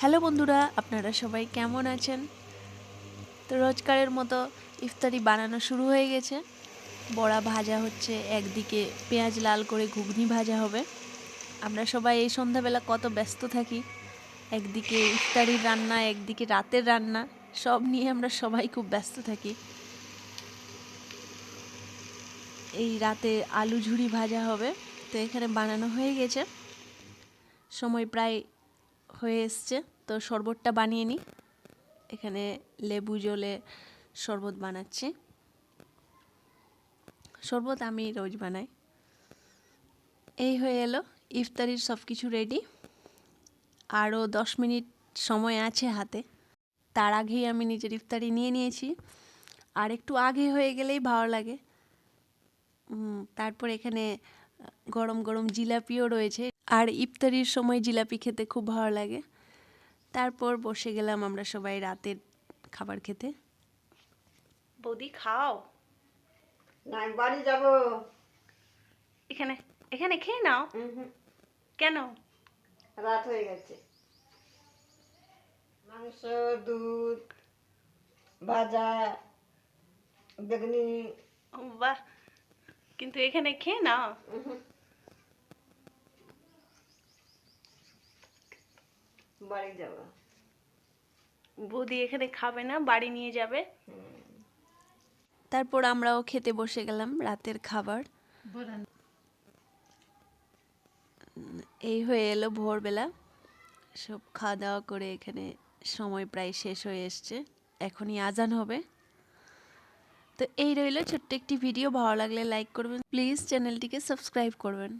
Hello বন্ধুরা, আপনারা সবাই কেমন আছেন? তো রোজকারের মতো ইফতারি বানানো শুরু হয়ে গেছে। বড়া ভাজা হচ্ছে, একদিকে পেঁয়াজ লাল করে ঘুগনি ভাজা হবে। আমরা সবাই এই সন্ধ্যাবেলা কত ব্যস্ত থাকি। একদিকে ইফতারির রান্না, একদিকে রাতের রান্না, সব নিয়ে আমরা সবাই খুব ব্যস্ত থাকি। এই রাতে আলু ঝুড়ি ভাজা হবে, তো এখানে বানানো হয়ে গেছে। সময় প্রায় হয়ে এসছে। তো শরবতটা বানিয়ে নিই। এখানে লেবু জলে শরবত বানাচ্ছি। শরবত আমি রোজ বানাই। এই হয়ে এলো। ইফতারির সব কিছু রেডি আরও দশ মিনিট সময় আছে হাতে। তার আগেই আমি নিজের ইফতারি নিয়ে নিয়েছি। আর একটু আগে হয়ে গেলেই ভালো লাগে। তারপর এখানে গরম গরম জিলাপিও রয়েছে। আর ইফতারির সময় জিলাপি খেতে খুব ভালো লাগে। তারপর বসে গেলাম আমরা সবাই রাতের খাবার খেতে। বৌদি খাও। না বাড়ি যাব। এখানে এখানে খেয়ে নাও। কেন? রাত হয়ে গেছে। মাংস দুধ ভাজা বেগুনি। বাহ। কিন্তু এখানে খেয়ে নাও। বাড়ি যাব। বৌদি এখানে খাবে না বাড়ি নিয়ে যাবে। তারপর আমরাও খেতে বসে গেলাম রাতের খাবার। এই হয়ে এলো ভোরবেলা। সব খাওয়া দাওয়া করে এখানে সময় প্রায় শেষ হয়ে এসছে। এখনই আজান হবে। তো এই রইল ছোট্ট একটি ভিডিও। ভালো লাগলে লাইক করবেন। প্লিজ চ্যানেলটিকে সাবস্ক্রাইব করবেন।